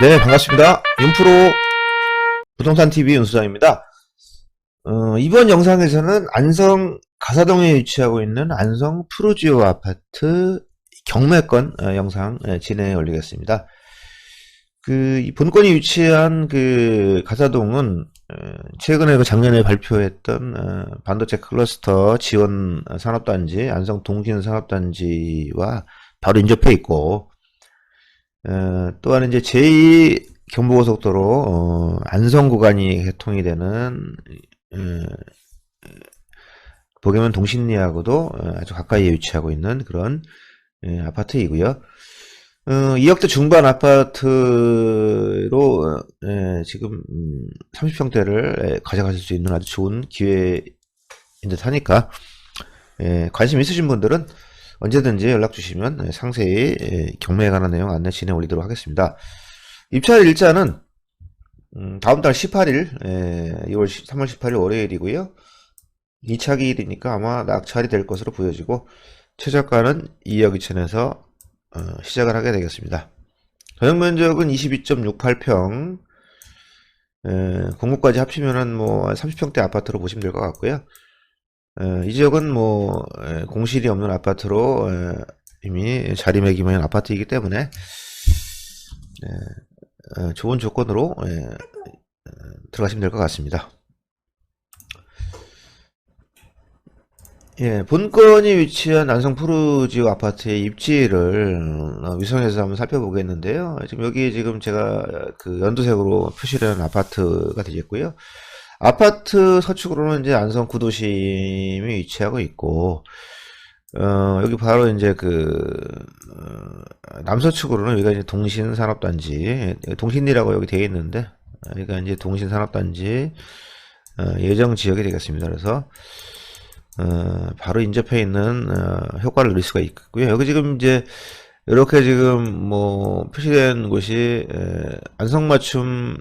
네, 반갑습니다. 윤프로 부동산 TV 윤수장입니다. 어, 이번 영상에서는 안성 가사동에 위치하고 있는 안성 프로지오 아파트 경매권 어, 영상 예, 진행해 올리겠습니다. 그, 이 본건이 위치한 그 가사동은 어, 최근에 그 작년에 발표했던 어, 반도체 클러스터 지원 산업단지 안성 동신 산업단지와 바로 인접해 있고 어, 또한 이제 제2 경부고속도로 어, 안성 구간이 개통이 되는 어, 보게면 동신리하고도 어, 아주 가까이에 위치하고 있는 그런 예, 아파트이고요. 어, 2억대 중반 아파트로 어, 예, 지금 음, 30평대를 예, 가져가실 수 있는 아주 좋은 기회인 듯 하니까 예, 관심 있으신 분들은 언제든지 연락 주시면 예, 상세히 예, 경매에 관한 내용 안내 진행 올리도록 하겠습니다. 입찰 일자는 음, 다음 달 18일, 예, 2월 3월 18일 월요일이고요. 2차 기일이니까 아마 낙찰이 될 것으로 보여지고 최저가는 2억 2천에서 어, 시작을 하게 되겠습니다. 전용 면적은 22.68평, 에, 공급까지 합치면은 뭐 30평대 아파트로 보시면 될 것 같고요. 에, 이 지역은 뭐 에, 공실이 없는 아파트로 에, 이미 자리매김한 아파트이기 때문에 좋은 조건으로 들어가시면 될 것 같습니다. 예, 본건이 위치한 안성 푸르지오 아파트의 입지를 어, 위성에서 한번 살펴보겠는데요. 지금 여기 지금 제가 그 연두색으로 표시를 한 아파트가 되겠고요. 아파트 서축으로는 이제 안성 구도심이 위치하고 있고, 어, 여기 바로 이제 그, 어, 남서축으로는 여기가 이제 동신 산업단지, 동신리라고 여기 되어 있는데, 여기가 이제 동신 산업단지, 어, 예정 지역이 되겠습니다. 그래서, 어, 바로 인접해 있는 어, 효과를 누릴 수가 있고요. 여기 지금 이제 이렇게 지금 뭐 표시된 곳이 에, 안성맞춤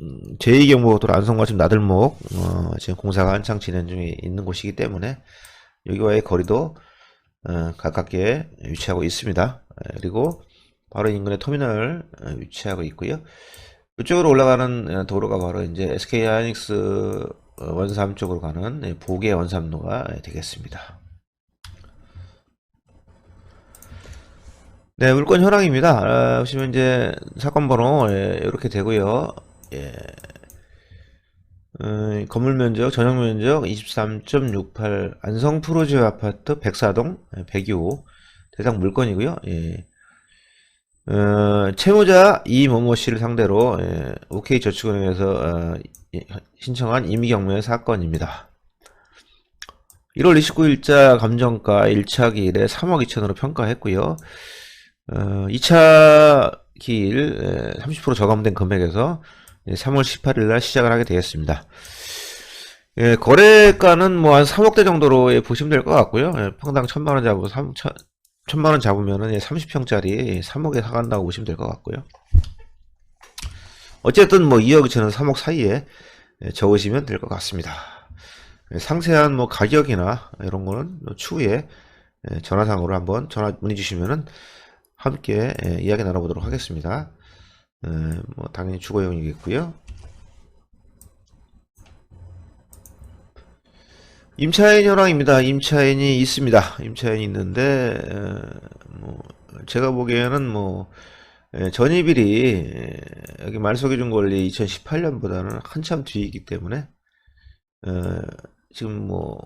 음, 제2경보고도로 안성맞춤 나들목 어, 지금 공사가 한창 진행 중에 있는 곳이기 때문에 여기와의 거리도 어, 가깝게 위치하고 있습니다. 에, 그리고 바로 인근에 터미널 어, 위치하고 있고요. 이쪽으로 올라가는 어, 도로가 바로 이제 SK 하이닉스 어, 원삼 쪽으로 가는 예, 보계 원삼로가 되겠습니다. 네, 물건 현황입니다. 아, 보시면 이제 사건 번호 예, 이렇게 되고요. 예. 어, 건물 면적, 전용 면적 23.68 안성 프로지오 아파트 백사동 102호 대상 물건이고요. 예. 어, 채무자 이모모 씨를 상대로 예, OK 저축은행에서 어, 예, 신청한 임의경매 사건입니다. 1월 29일자 감정가 1차 기일에 3억 2천으로 평가했고요. 어, 2차 기일 30% 저감된 금액에서 3월 18일 날 시작을 하게 되겠습니다. 예, 거래가는 뭐 한 3억대 정도로 예, 보시면 될 것 같고요. 예, 평당 1000만원 잡고 3, 1000만원 잡으면은 30평짜리 3억에 사간다고 보시면 될 것 같고요. 어쨌든 뭐 2억 2천은 3억 사이에 예, 적으시면 될 것 같습니다. 예, 상세한 뭐 가격이나 이런 거는 추후에 예, 전화상으로 한번 전화 문의 주시면은 함께 예, 이야기 나눠보도록 하겠습니다. 예, 뭐 당연히 주거용이겠고요. 임차인 현황입니다. 임차인이 있습니다. 임차인이 있는데 에, 뭐 제가 보기에는 뭐 에, 전입일이 에, 여기 말소기준 권리 2018년보다는 한참 뒤이기 때문에 에, 지금 뭐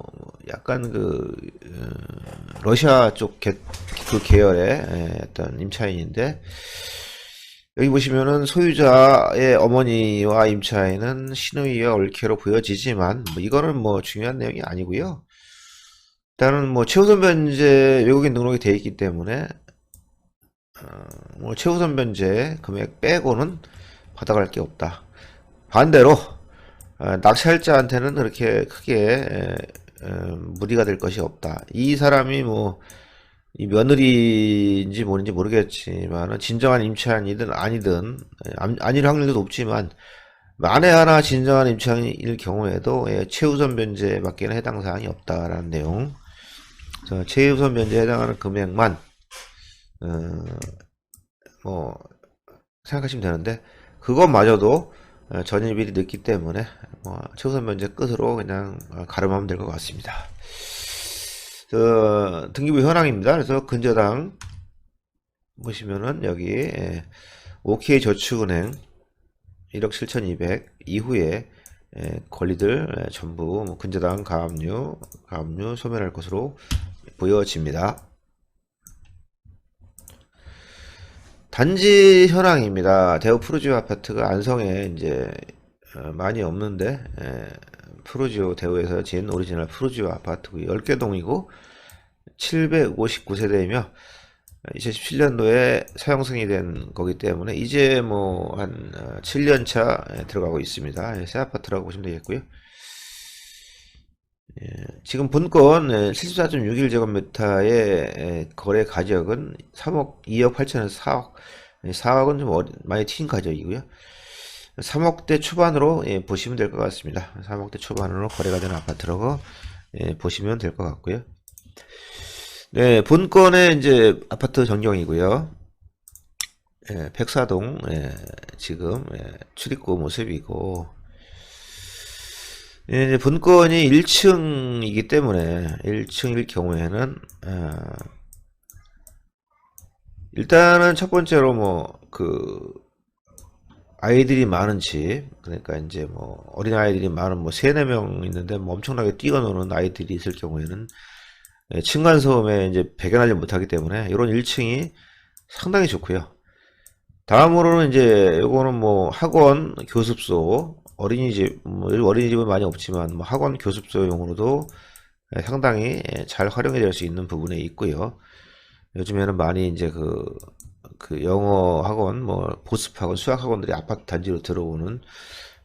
약간 그 어, 러시아 쪽그 계열의 에, 어떤 임차인인데 여기 보시면은 소유자의 어머니와 임차인은 신우이와 올케로 보여지지만 뭐 이거는 뭐 중요한 내용이 아니고요. 일단은 뭐 최우선 변제 외국인 등록이 되어 있기 때문에 어, 뭐 최우선 변제 금액 빼고는 받아갈 게 없다. 반대로 어, 낙찰자한테는 그렇게 크게 에, 에, 무리가 될 것이 없다. 이 사람이 뭐 이 며느리인지 뭔지 모르겠지만 진정한 임차인이든 아니든 안- 아닐 확률도 높지만 만에 하나 진정한 임차인일 경우에도 예, 최우선 변제에 밖에는 해당 사항이 없다라는 내용. 최우선 변제에 해당하는 금액만 어, 뭐 생각하시면 되는데 그것마저도 어, 전입일이 늦기 때문에 뭐 최우선 면제 끝으로 그냥 어, 가름하면 될 것 같습니다. 저 등기부 현황입니다. 그래서 근저당 보시면은 여기 예, OK 저축은행 1억 7,200 이후에 예, 권리들 예, 전부 뭐 근저당 가압류 가압류 소멸할 것으로 보여집니다. 단지 현황입니다. 대우 프루지오 아파트가 안성에 이제 어, 많이 없는데 에, 프루지오 대우에서 진 오리지널 프루지오 아파트고 10개 동이고 759세대이며 2017년도에 사용 승인된 거기 때문에 이제 뭐 한 7년 차 들어가고 있습니다. 예, 새 아파트라고 보시면 되겠고요. 예, 지금 본건 74.61제곱미터의 거래 가격은 3억 2억 8천에서 4억 4억은 좀 많이 튄 가격이고요. 3억대 초반으로 예, 보시면 될 것 같습니다. 3억대 초반으로 거래가 되는 아파트라고 예, 보시면 될 것 같고요. 네, 본건의 이제 아파트 전경이고요. 예, 백사동 예, 지금 예, 출입구 모습이고 예, 본건이 1층이기 때문에 1층일 경우에는 아, 일단은 첫 번째로 뭐 그 아이들이 많은 집 그러니까 이제 뭐 어린 아이들이 많은 뭐 세네 명 있는데 뭐 엄청나게 뛰어노는 아이들이 있을 경우에는 예, 층간 소음에 이제 배견하지 못하기 때문에 이런 1층이 상당히 좋고요. 다음으로는 이제 요거는 뭐 학원 교습소 어린이집 뭐 어린이집은 많이 없지만 뭐 학원 교습소용으로도 예, 상당히 예, 잘 활용이 될 수 있는 부분에 있고요. 요즘에는 많이 이제 그, 그 영어 학원, 뭐 보습 학원, 수학 학원들이 아파트 단지로 들어오는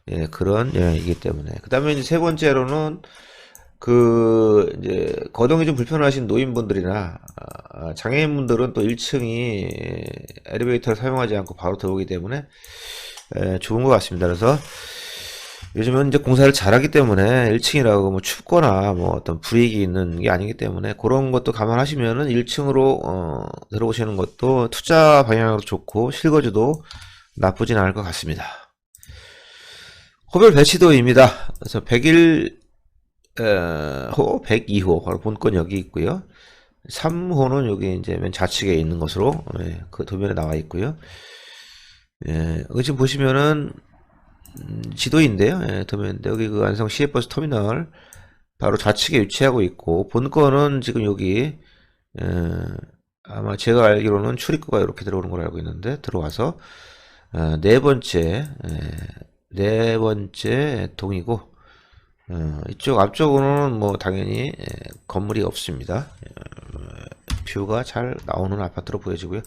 예, 그런 예, 이기 때문에 그 다음에 이제 세 번째로는 그 이제 거동이 좀 불편하신 노인분들이나 아, 장애인분들은 또 1층이 엘리베이터를 사용하지 않고 바로 들어오기 때문에 예, 좋은 것 같습니다. 그래서 요즘은 이제 공사를 잘하기 때문에 1층이라고 뭐 춥거나 뭐 어떤 불이익이 있는 게 아니기 때문에 그런 것도 감안하시면은 1층으로 어, 들어오시는 것도 투자 방향으로 좋고 실거주도 나쁘진 않을 것 같습니다. 호별 배치도입니다. 그래서 101 어, 호, 102호 바로 본건 여기 있고요. 3호는 여기 이제 맨 좌측에 있는 것으로 예, 그 도면에 나와 있고요. 예, 지금 보시면은 음, 지도인데요. 예, 도면인데 여기 그 안성 시외버스 터미널 바로 좌측에 위치하고 있고 본건은 지금 여기 에, 아마 제가 알기로는 출입구가 이렇게 들어오는 걸로 알고 있는데 들어와서 어, 네 번째 에, 네 번째 동이고 어, 이쪽 앞쪽으로는 뭐 당연히 에, 건물이 없습니다. 어, 뷰가 잘 나오는 아파트로 보여지고요.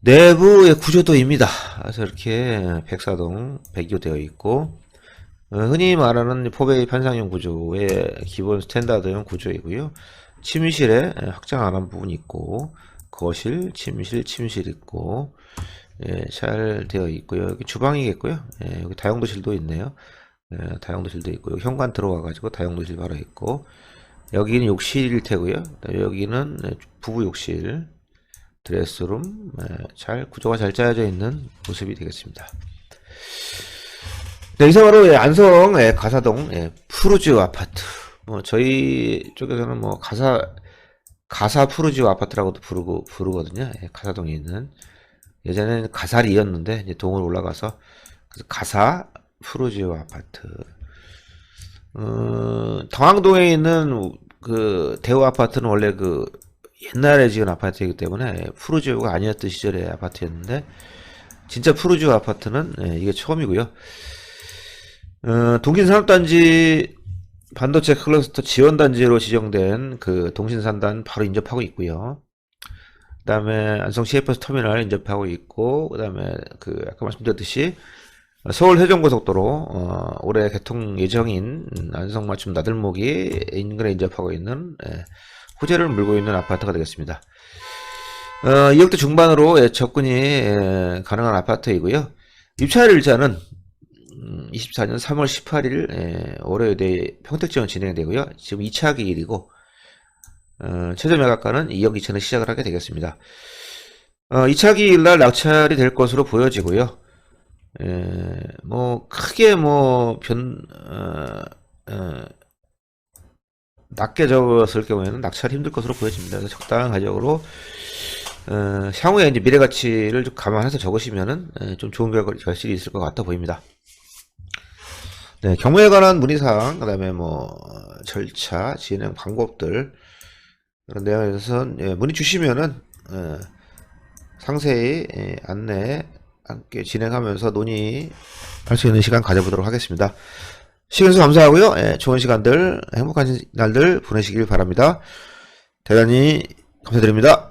내부의 구조도입니다. 그래서 이렇게 백사동 백교되어 있고 어, 흔히 말하는 포베이 판상형 구조의 기본 스탠다드형 구조이고요. 침실에 확장 안 한 부분이 있고 거실, 침실, 침실 있고 예, 잘 되어 있고요. 여기 주방이겠고요. 예, 여기 다용도실도 있네요. 예, 다용도실도 있고 여기 현관 들어와 가지고 다용도실 바로 있고 여기는 욕실일 테고요. 여기는 부부 욕실 드레스룸 예, 잘 구조가 잘 짜여져 있는 모습이 되겠습니다. 네, 이상으로 예, 안성 예, 가사동 예, 푸르지오 아파트 뭐 저희 쪽에서는 뭐 가사 가사 푸르지오 아파트라고도 부르고 부르거든요. 예, 가사동에 있는 예전에는 가사리였는데 이제 동으로 올라가서 가사 푸르지오 아파트. 어, 당황동에 있는 그 대우 아파트는 원래 그 옛날에 지은 아파트이기 때문에 푸르지오가 아니었던 시절의 아파트였는데 진짜 푸르지오 아파트는 예, 이게 처음이고요. 어, 동신산업단지 반도체 클러스터 지원단지로 지정된 그 동신산단 바로 인접하고 있고요. 그 다음에 안성 CFS 터미널 인접하고 있고, 그 다음에 그 아까 말씀드렸듯이 서울 해전고속도로 어, 올해 개통 예정인 안성 맞춤 나들목이 인근에 인접하고 있는 예, 호재를 물고 있는 아파트가 되겠습니다. 어, 2억대 중반으로 예, 접근이 예, 가능한 아파트이고요. 입찰 일자는 음, 24년 3월 18일 예, 월요일에 평택 지원 진행되고요. 지금 2차 기일이고 어, 최저 매각가는 2억 2천에 시작을 하게 되겠습니다. 어, 2차 기일 날 낙찰이 될 것으로 보여지고요. 에, 뭐 크게 뭐 변, 어, 어, 낮게 적었을 경우에는 낙찰이 힘들 것으로 보여집니다. 그래서 적당한 가격으로 어, 향후에 이제 미래 가치를 좀 감안해서 적으시면은 에, 좀 좋은 결과 결실이 있을 것 같아 보입니다. 네, 경매에 관한 문의사항, 그 다음에 뭐 절차, 진행 방법들 그런 내용에서 예, 문의 주시면은 어, 상세히 예, 안내 함께 진행하면서 논의할 수 있는 시간 가져보도록 하겠습니다. 시간 수 감사하고요. 예, 좋은 시간들, 행복한 날들 보내시길 바랍니다. 대단히 감사드립니다.